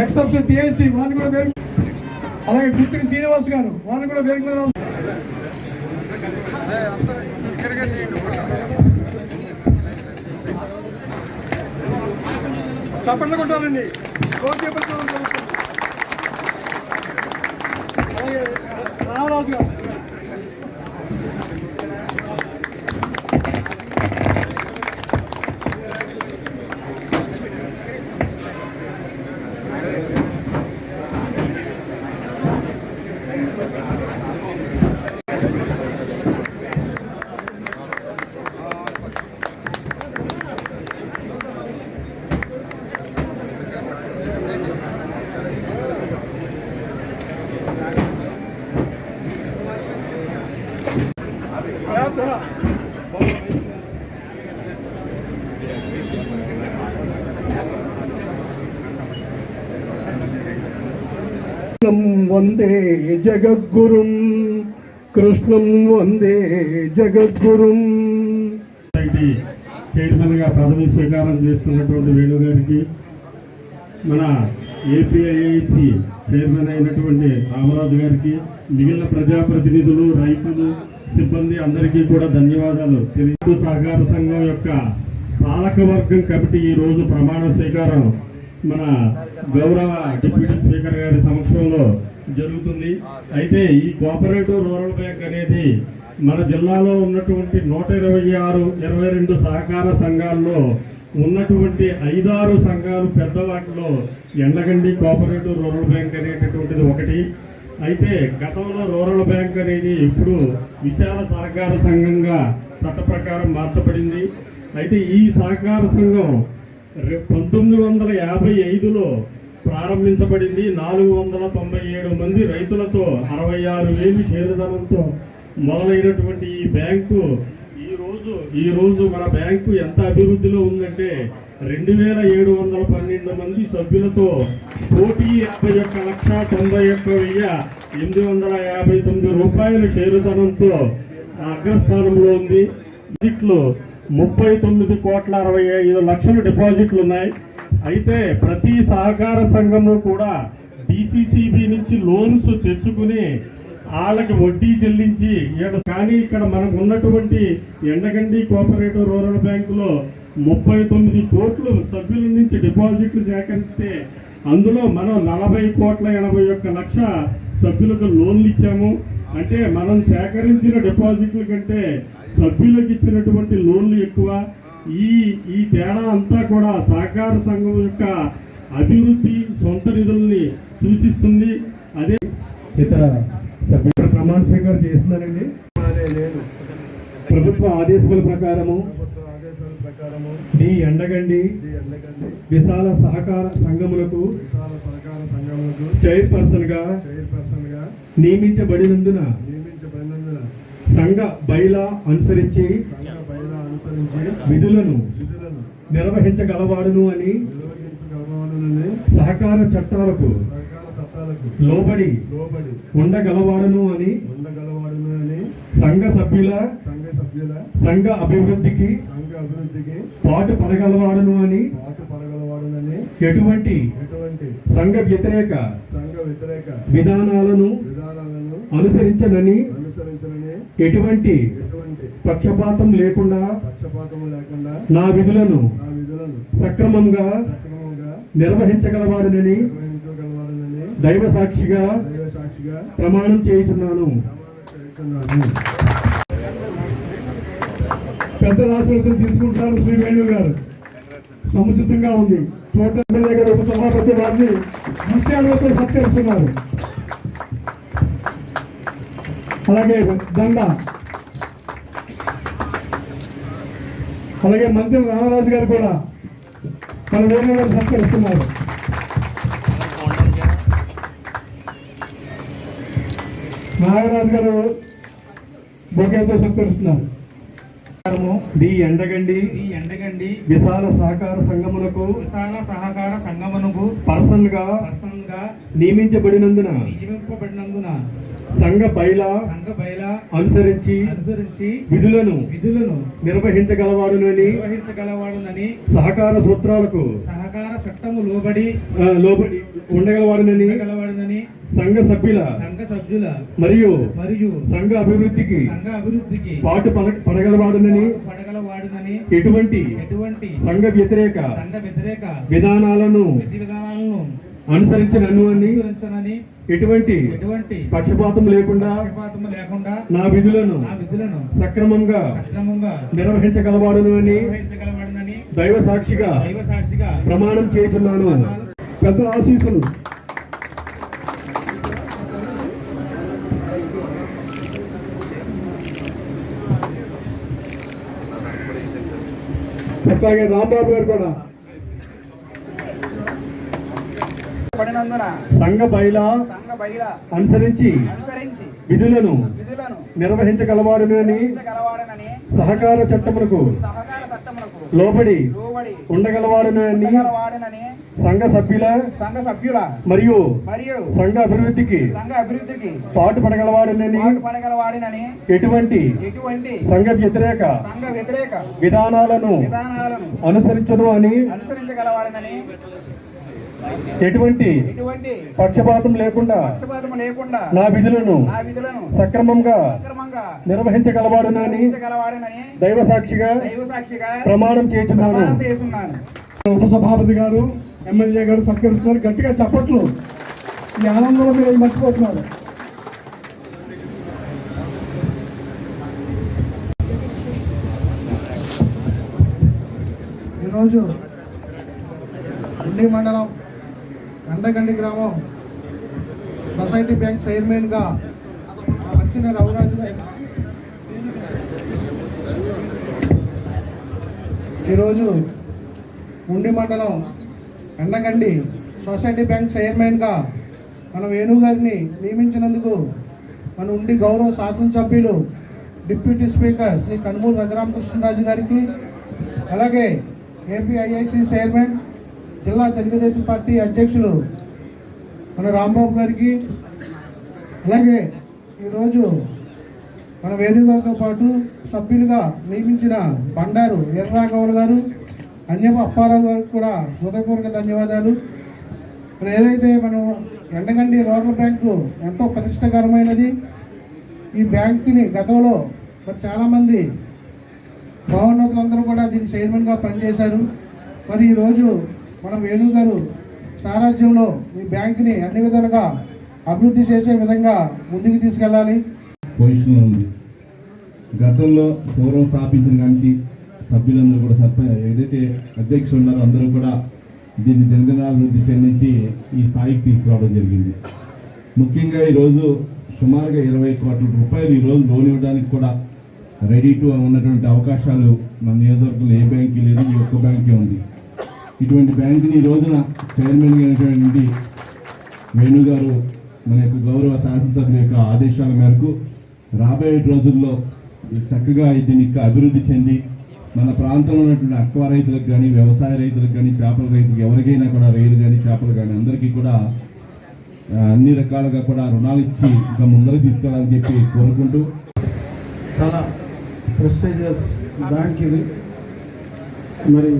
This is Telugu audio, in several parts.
నెక్స్ట్ ఆప్షన్ పిఐసి వాళ్ళు కూడా వేదిక అలాగే డిస్ట్రిక్ట్ శ్రీనివాస్ గారు వాళ్ళు కూడా వేదిక చప్పట్లు కొట్టాలండి. అలాగే రామరాజు గారు. వందే జగద్గురుం. కృష్ణం వందే జగద్గురుం. సొసైటీ చైర్మన్గా పదవి స్వీకారం చేస్తున్నటువంటి వేణు గారికి. మన ఏపీఐఐసి చైర్మన్ అయినటువంటి రామరాజు గారికి మిగిలిన ప్రజాప్రతినిధులు రైతులు సిబ్బంది అందరికీ కూడా ధన్యవాదాలు. తెలుగు సహకార సంఘం యొక్క పాలక వర్గం కమిటీ ఈ రోజు ప్రమాణ స్వీకారం మన గౌరవ డిప్యూటీ స్పీకర్ గారి సమక్షంలో జరుగుతుంది. అయితే ఈ కోఆపరేటివ్ రూరల్ బ్యాంక్ అనేది మన జిల్లాలో ఉన్నటువంటి నూట ఇరవై ఆరు ఇరవై రెండు సహకార సంఘాల్లో ఉన్నటువంటి ఐదారు సంఘాలు పెద్ద వాటిలో ఎండగండి కోఆపరేటివ్ రూరల్ బ్యాంక్ అనేటటువంటిది ఒకటి. అయితే గతంలో రూరల్ బ్యాంక్ అనేది ఇప్పుడు విశాల సహకార సంఘంగా చట్ట మార్చబడింది. అయితే ఈ సహకార సంఘం పంతొమ్మిది వందల యాభై ఐదులో ప్రారంభించబడింది. నాలుగు వందల తొంభై ఏడు మంది రైతులతో అరవై ఆరు వేలు షేరుధనంతో మొదలైనటువంటి ఈ బ్యాంకు ఈరోజు ఈరోజు మన బ్యాంకు ఎంత అభివృద్ధిలో ఉందంటే రెండు వేల ఏడు వందల పన్నెండు మంది సభ్యులతో కోటి యాభై ఒక్క లక్ష తొంభై ఒక్క వెయ్యి ఎనిమిది వందల యాభై తొమ్మిది రూపాయల షేరుధనంతో అగ్రస్థానంలో ఉంది. డిపాజిట్లు ముప్పై తొమ్మిది కోట్ల అరవై ఐదు లక్షల డిపాజిట్లు ఉన్నాయి అయితే ప్రతి సహకార సంఘము కూడా డిసిసిబి నుంచి లోన్స్ తెచ్చుకుని వాళ్ళకి వడ్డీ చెల్లించి కానీ ఇక్కడ మనకు ఉన్నటువంటి ఎండగండి కోఆపరేటివ్ రూరల్ బ్యాంకులో ముప్పై తొమ్మిది కోట్లు సభ్యుల నుంచి డిపాజిట్లు సేకరిస్తే అందులో మనం నలభై కోట్ల ఎనభై ఒక్క లక్ష సభ్యులకు లోన్లు ఇచ్చాము. అంటే మనం సేకరించిన డిపాజిట్ల కంటే సభ్యులకు ఇచ్చినటువంటి లోన్లు ఎక్కువ. ఈ ఈ తేడా అంతా కూడా సహకార సంఘం యొక్క అభివృద్ధి సొంత నిధుల్ని సూచిస్తుంది. అదే ఇతర సభ్యుల ప్రమాణ స్వీకారం చేస్తున్నారండి. నేను ప్రభుత్వ ఆదేశాల ప్రకారము ఎండగండి. ఈ ఎండగండి. విశాల సహకార సంఘములకు విశాల సహకార సంఘములకు చైర్పర్సన్గా చైర్పర్సన్గా నియమించబడినందున నియమించబడినందున సంఘ బైలా అనుసరించి సంఘ బయలు అనుసరించి విధులను నిర్వహించగలవాడును అని సహకార చట్టాలకు లోబడి లోబడి ఉండగలవాడును అని ఉండగలవాడును అని సంఘ సభ్యుల సంఘ సభ్యుల సంఘ అభివృద్ధికి సంఘ అభివృద్ధికి పాటు పడగలవాడును అని ఎటువంటి ఎటువంటి సంఘ వ్యతిరేక సంఘ వ్యతిరేక విధానాలను అనుసరించనని ఎటువంటి పక్షపాతం లేకుండా పక్షపాతము లేకుండా నా విధులను నా విధులను సక్రమంగా సక్రమంగా నిర్వహించగలవాడనని దైవ సాక్షిగా దైవ సాక్షిగా ప్రమాణం చేయుచున్నాను. పెద్ద రాష్ట్రాలతో తీసుకుంటారు శ్రీ వేణు గారు. సముచితంగా ఉంది. చోట ఎమ్మెల్యే గారు ఒక సభాపతి వారిని విషయాలతో సత్కరిస్తున్నారు. అలాగే దండ అలాగే మంత్రి రామరాజు గారు కూడా మన వేణు గారు సత్కరిస్తున్నారు నాగరాజు గారు బొకేతో సత్కరిస్తున్నారు. ది ఎండగండి ఈ ఎండగండి. విశాల సహకార సంఘములకు విశాల సహకార సంగమనకు పర్సనల్గా పర్సనల్గా నియమించబడినందున నియమింపబడినందున సంఘ బయల సంఘ బయల అనుసరించి అనుసరించి విధులను విధులను నిర్వహించగలవాడునని నిర్వహించగలవాడునని సహకార సూత్రాలకు సహకార చట్టము లోబడి లోబడి ఉండగలవాడునని ఉండగలవాడునని సంఘ సభ్యుల సంఘ సభ్యుల మరియు మరియు సంఘ అభివృద్ధికి సంఘ అభివృద్ధికి పాటు పడ- పడగలవాడునని పడగలవాడునని ఎటువంటి ఎటువంటి సంఘ వ్యతిరేక సంఘ వ్యతిరేక విధానాలను విధి విధానాలను అనుసరించనను అని అనుసరించనని ఎటువంటి ఎటువంటి పక్షపాతం లేకుండా పక్షపాతము లేకుండా నా విధులను ఆ విధులను సక్రమంగా సక్రమంగా నిర్వహించగలవాడును అని నిర్వహించగలవాడనని దైవ సాక్షిగా దైవ సాక్షిగా ప్రమాణం చేస్తున్నాను పెద్ద ఆశీస్సులు. అట్లాగే రాంబాబు గారు కూడా పడినందున సంఘ బయల సంఘ బయట అనుసరించి అనుసరించి విధులను విధులను నిర్వహించగలవాడనని సహకార చట్టమునకు సహకార చట్టములకు లోబడి లోబడి ఉండగలవాడనని సంఘ సభ్యుల సంఘ సభ్యుల మరియు మరియు సంఘ అభివృద్ధికి సంఘ అభివృద్ధికి పాటు పడగలవాడునని పాటు పడగలవాడినని ఎటువంటి ఎటువంటి సంఘ వ్యతిరేక సంఘ వ్యతిరేక విధానాలను విధానాలను అనుసరించను అని అనుసరించగలవాడనని ఎటువంటి ఎటువంటి పక్షపాతం లేకుండా నా విధులను నా విధులను సక్రమంగా నిర్వహించగలవాడునని నిర్వహించగలవాడనని దైవ సాక్షిగా దైవ సాక్షిగా ప్రమాణం చేస్తున్నాను చేస్తున్నాను ఉపసభాపతి గారు ఎమ్మెల్యే గారు సత్కరిస్తున్నారు. గట్టిగా చప్పట్లు. ఈ ఆనందంలో మీరు మర్చిపోతున్నారు. ఈరోజు ఉండి మండలం గండగండి గ్రామం సొసైటీ బ్యాంక్ చైర్మన్గా వచ్చిన రఘురాజు గారు. ఈరోజు ఉండి మండలం ఎండగండి సొసైటీ బ్యాంక్ చైర్మన్గా మన వేణు గారిని నియమించినందుకు మన ఉండి గౌరవ శాసనసభ్యులు డిప్యూటీ స్పీకర్ శ్రీ కనుమూరు రఘురామకృష్ణరాజు గారికి అలాగే ఏపీఐఐసి చైర్మన్ జిల్లా తెలుగుదేశం పార్టీ అధ్యక్షులు మన రాంబాబు గారికి అలాగే ఈరోజు మన వేణుగారితో పాటు సభ్యులుగా నియమించిన బండారు వీరరాఘవులు గారు అన్యమ అప్పారావు గారికి కూడా హృదయపూర్వక ధన్యవాదాలు. మరి ఏదైతే మనం ఎండగండి రూరల్ బ్యాంకు ఎంతో ప్రతిష్టకరమైనది ఈ బ్యాంకుని గతంలో మరి చాలామంది మహోన్నతులందరూ కూడా దీని చైర్మన్గా పనిచేశారు. మరి ఈరోజు మనం వేణు గారు సారాజ్యంలో ఈ బ్యాంకుని అన్ని విధాలుగా అభివృద్ధి చేసే విధంగా ముందుకు తీసుకెళ్ళాలి. పొజిషన్లో ఉంది. గతంలో పూర్వం స్థాపించిన దానికి సభ్యులందరూ కూడా సర్పంచ్ ఏదైతే అధ్యక్షులు ఉన్నారో అందరూ కూడా దీన్ని దినదినాభివృద్ధి చెందించి ఈ స్థాయికి తీసుకురావడం జరిగింది. ముఖ్యంగా ఈరోజు సుమారుగా ఇరవై కోట్ల రూపాయలు ఈరోజు లోన్ ఇవ్వడానికి కూడా రెడీ టు ఉన్నటువంటి అవకాశాలు మన నియోజకవర్గంలో ఏ బ్యాంకు లేదు ఈ ఒక్క బ్యాంకే ఉంది. ఇటువంటి బ్యాంకుని ఈ రోజున చైర్మన్ అయినటువంటి వేణు గారు మన యొక్క గౌరవ శాసనసభ్యుల యొక్క ఆదేశాల మేరకు రాబోయే రోజుల్లో చక్కగా దీన్ని అభివృద్ధి చెంది మన ప్రాంతంలో ఉన్నటువంటి అక్వా రైతులకు కానీ వ్యవసాయ రైతులకు కానీ చేపల రైతులకు ఎవరికైనా కూడా రైలు కానీ చేపలు కానీ అందరికీ కూడా అన్ని రకాలుగా కూడా రుణాలు ఇచ్చి ఇంకా ముందరకు తీసుకెళ్ళాలని చెప్పి కోరుకుంటూ చాలా ప్రెస్టేజియస్ బ్యాంక్ ఇది. మరి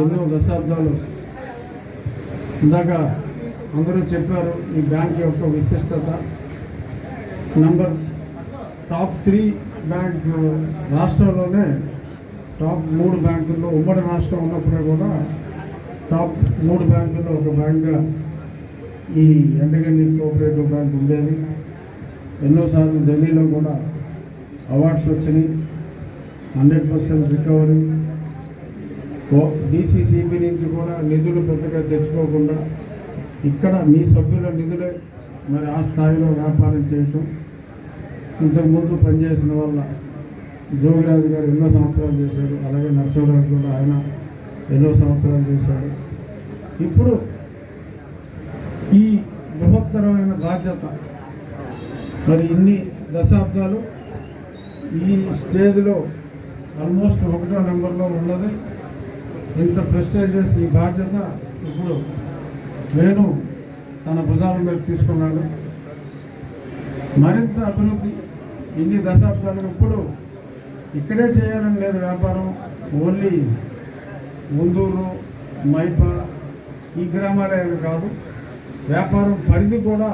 ఎన్నో దశాబ్దాలు ఇందాక అందరూ చెప్పారు ఈ బ్యాంక్ యొక్క విశిష్టత. నంబర్ టాప్ త్రీ బ్యాంక్ రాష్ట్రంలోనే టాప్ మూడు బ్యాంకుల్లో ఉమ్మడి రాష్ట్రం ఉన్నప్పుడే కూడా టాప్ మూడు బ్యాంకుల్లో ఒక బ్యాంక్గా ఈ ఎండగండి కోఆపరేటివ్ బ్యాంక్ ఉండేది. ఎన్నోసార్లు ఢిల్లీలో కూడా అవార్డ్స్ వచ్చినాయి. Hundred percent recovery. డీసీసీబీ నుంచి కూడా నిధులు పెద్దగా తెచ్చుకోకుండా ఇక్కడ మీ సభ్యుల నిధులే మరి ఆ స్థాయిలో వ్యాపారం చేయటం. ఇంతకుముందు పనిచేసిన వల్ల జోగిరాజు గారు ఎన్నో సంవత్సరాలు చేశారు. అలాగే నరసింహరాజు కూడా ఆయన ఎన్నో సంవత్సరాలు చేశారు. ఇప్పుడు ఈ బృహత్తరమైన బాధ్యత మరి ఇన్ని దశాబ్దాలు ఈ స్టేజ్లో ఆల్మోస్ట్ ఒకటో నెంబర్లో ఉన్నది. ఇంత ప్రెస్టేజియస్ ఈ బాధ్యత ఇప్పుడు వేణు తన భుజాల మీద తీసుకున్నాడు మరింత అభివృద్ధి ఇన్ని దశాబ్దాలు ఇప్పుడు ఇక్కడే చేయాలని లేదు వ్యాపారం. ఓన్లీ ముందూరు మైప ఈ గ్రామాలే కాదు వ్యాపారం పరిధి కూడా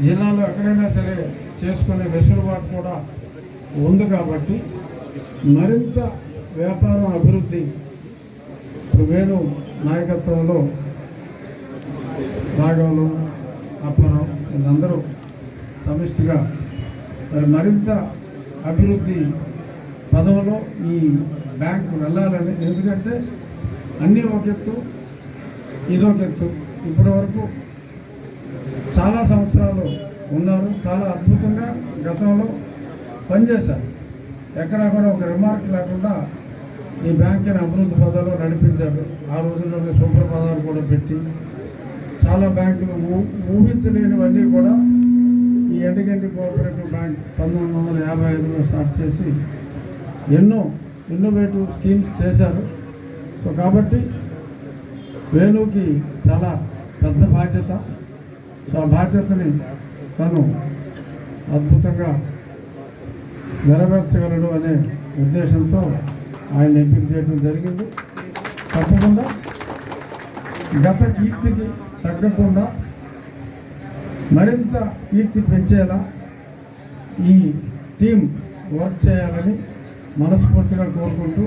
జిల్లాలో ఎక్కడైనా సరే చేసుకునే వెసులుబాటు కూడా ఉంది కాబట్టి మరింత వ్యాపారం అభివృద్ధి వేణు నాయకత్వంలో రాఘవులు అప్పారావు వీళ్ళందరూ సమిష్టిగా మరి మరింత అభివృద్ధి పదవులో ఈ బ్యాంకు వెళ్ళాలని. ఎందుకంటే అన్నీ ఒక ఎత్తు ఇదో ఎత్తు. ఇప్పటి వరకు చాలా సంవత్సరాలు ఉన్నారు చాలా అద్భుతంగా గతంలో పనిచేశారు. ఎక్కడా కూడా ఒక రిమార్క్ లేకుండా ఈ బ్యాంకుని అభివృద్ధి పదాలు నడిపించారు ఆ రోజుల్లోనే సూపర్ పదాలు కూడా పెట్టి చాలా బ్యాంకులు ఊహించలేనివన్నీ కూడా ఈ ఎండగంటి కోఆపరేటివ్ బ్యాంక్ పంతొమ్మిది వందల యాభై ఐదులో స్టార్ట్ చేసి ఎన్నో ఇన్నోవేటివ్ స్కీమ్స్ చేశారు. సో కాబట్టి వేణుకి చాలా పెద్ద బాధ్యత. సో ఆ బాధ్యతని తను అద్భుతంగా నెరవేర్చగలడు అనే ఉద్దేశంతో ఆయన ఎంపిక చేయడం జరిగింది. తప్పకుండా గత కీర్తికి తగ్గకుండా మరింత కీర్తి పెంచేలా ఈ టీం వర్క్ చేయాలని మనస్ఫూర్తిగా కోరుకుంటూ